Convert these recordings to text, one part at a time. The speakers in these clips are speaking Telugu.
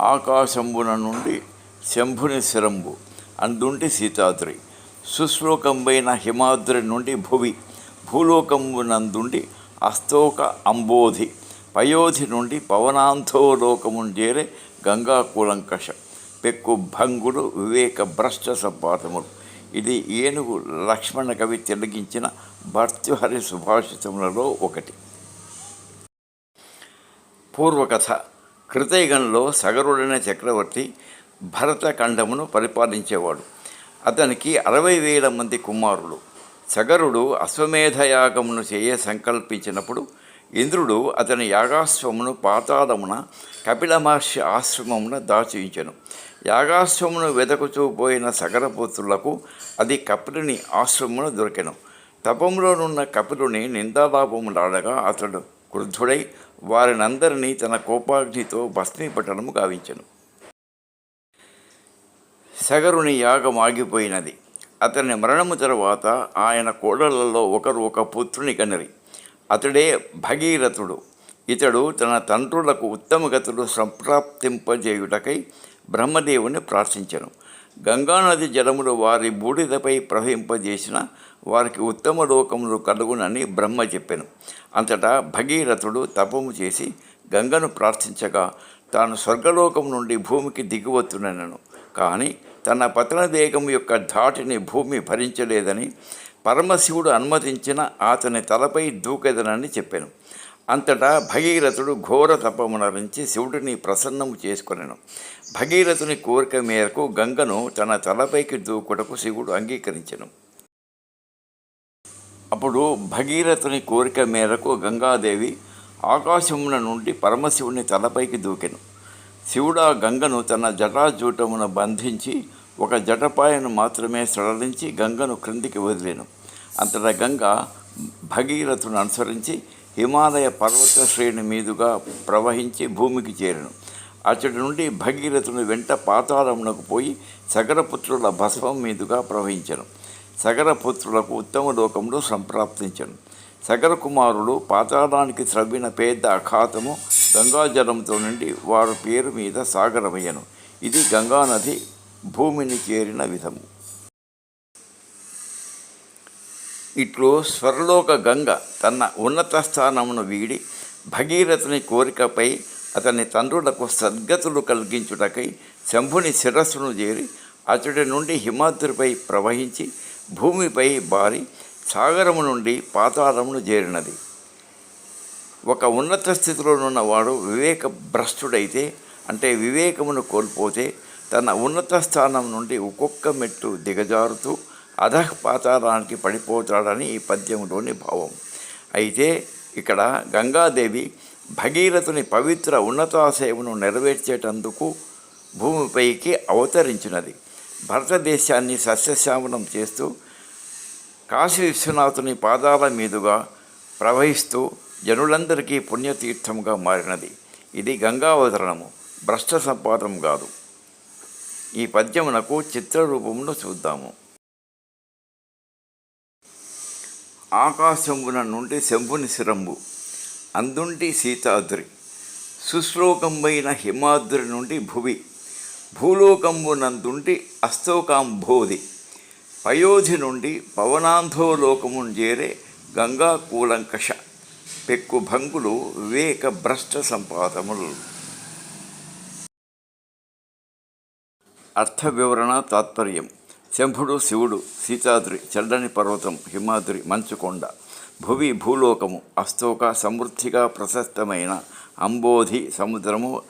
ఆకాశంబున నుండి శంభుని శిరంబు అందుంటి సీతాద్రి. సుశ్లోకంబైన హిమాద్రి నుండి భువి భూలోకంబునందుండి అస్తోక అంబోధి పయోధి నుండి పవనాంధోలోకమున్ చేరే గంగా కూలంకష పెక్కు భంగుడు వివేక భ్రష్ట సంపాదములు ఇది ఏనుగు లక్ష్మణ కవి తిలగించిన భర్తృహరి సుభాషితములలో ఒకటి. పూర్వకథ కృతయుగంలో సగరుడైన చక్రవర్తి భరతఖండమును పరిపాలించేవాడు. అతనికి అరవై వేల మంది కుమారులు. సగరుడు అశ్వమేధయాగమును చేయ సంకల్పించినప్పుడు ఇంద్రుడు అతని యాగాశ్వమును పాతాళమున కపిల మహర్షి ఆశ్రమమున దాచించెను యాగాశ్వమును వెదకుచూపోయిన సగరపుత్రులకు అది కపిలుని ఆశ్రమమున దొరికెను. తపంలోనున్న కపిలుని నిందాలాపములాడగా అతడు క్రుద్ధుడై వారినందరినీ తన కోపాగ్నితో భస్మీపట్టణము గావించను. సగరుని యాగం ఆగిపోయినది. అతని మరణము తరువాత ఆయన కోడళ్ళలో ఒకరు ఒక పుత్రుని కనిరి. అతడే భగీరథుడు. ఇతడు తన తండ్రులకు ఉత్తమగతులు సంప్రాప్తింపజేయుటకై బ్రహ్మదేవుని ప్రార్థించెను. గంగానది జలములు వారి బూడిదపై ప్రవహింపజేసిన వారికి ఉత్తమ లోకములు కలుగునని బ్రహ్మ చెప్పాను. అంతటా భగీరథుడు తపము చేసి గంగను ప్రార్థించగా తాను స్వర్గలోకం నుండి భూమికి దిగువచ్చునను కానీ తన పతనవేగం యొక్క ధాటిని భూమి భరించలేదని పరమశివుడు అనుమతించిన అతని తలపై దూకెదనని చెప్పాను. అంతటా భగీరథుడు ఘోర తపమునరించి శివుడిని ప్రసన్నము చేసుకొనెను. భగీరథుని కోరిక మేరకు గంగను తన తలపైకి దూకుటకు శివుడు అంగీకరించెను. అప్పుడు భగీరథుని కోరిక మేరకు గంగాదేవి ఆకాశమున నుండి పరమశివుని తలపైకి దూకెను. శివుడు ఆ గంగను తన జటాజూటమున బంధించి ఒక జటపాయను మాత్రమే సడలించి గంగను క్రిందికి వదిలేను. అంతటా గంగ భగీరథును అనుసరించి హిమాలయ పర్వత శ్రేణి మీదుగా ప్రవహించి భూమికి చేరను. అతడి నుండి భగీరథుని వెంట పాతాళమునకు పోయి సగరపుత్రుల భస్మం మీదుగా ప్రవహించను. సగరపుత్రులకు ఉత్తమ లోకంలో సంప్రాప్తించను. సగర కుమారుడు పాతాళానికి త్రవ్విన పెద్ద అఖాతము గంగాజలంతో నుండి వారి పేరు మీద సాగరమయ్యను. ఇది గంగానది భూమిని చేరిన విధము. ఇట్లు స్వర్లోక గంగ తన ఉన్నత స్థానమును వీడి భగీరథుని కోరికపై అతని తండ్రులకు సద్గతులు కలిగించుటకై శంభుని శిరస్సును చేరి అతడి నుండి హిమాద్రిపై ప్రవహించి భూమిపై బారి సాగరము నుండి పాతాళమును చేరినది. ఒక ఉన్నత స్థితిలోనున్న వాడు వివేక భ్రష్టుడైతే అంటే వివేకమును కోల్పోతే తన ఉన్నత స్థానం నుండి ఒక్కొక్క మెట్టు దిగజారుతూ అధః పాతాళానికి పడిపోతాడని ఈ పద్యంలోని భావం. అయితే ఇక్కడ గంగాదేవి భగీరథుని పవిత్ర ఉన్నతాశయమును నెరవేర్చేటందుకు భూమిపైకి అవతరించినది. భారతదేశాన్ని సస్యశ్యామలం చేస్తూ కాశీ విశ్వనాథుని పాదాల మీదుగా ప్రవహిస్తూ జనులందరికీ పుణ్యతీర్థముగా మారినది. ఇది గంగావతరణము భ్రష్ట సంపాదం కాదు. ఈ పద్యమునకు చిత్రరూపమును చూద్దాము. ఆకాశంబున నుండి శంభుని శిరంబు అందుంటి సీతాద్రి సుశ్లోకంబైన హిమాద్రి నుండి భువి భూలోకంబునందుంటి అస్తోకాంబోధి పయోధి నుండి పవనాంధోలోకమున్ చేరే గంగా కూలంకష. పెక్కు భంగులు వివేక భ్రష్ట సంపాదములు. అర్థ వివరణ తాత్పర్యం. శంభుడు శివుడు సీతాద్రి చల్లని పర్వతం హిమాద్రి మంచుకొండ. భువి భూలోకము అస్తోక సమృద్ధిగా ప్రశస్తమైన అంబోధి సముద్రము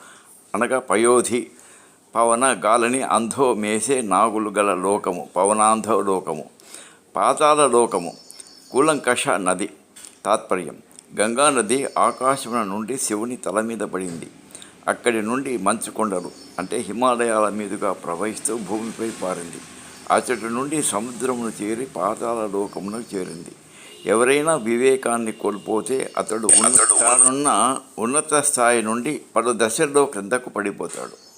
అనగా పయోధి పవన గాలని అంధో మేసే నాగులు గల లోకము పవనాంధో లోకము పాతాల లోకము కూలంకష నది తాత్పర్యం. గంగా నది ఆకాశమున నుండి శివుని తల మీద పడింది. అక్కడి నుండి మంచుకొండలు అంటే హిమాలయాల మీదుగా ప్రవహిస్తూ భూమిపై పారింది. అతడి నుండి సముద్రమును చేరి పాతాల లోకమును చేరింది. ఎవరైనా వివేకాన్ని కోల్పోతే అతడు ఉన్న తానున్న ఉన్నత స్థాయి నుండి పలు దశల్లో క్రిందకు పడిపోతాడు.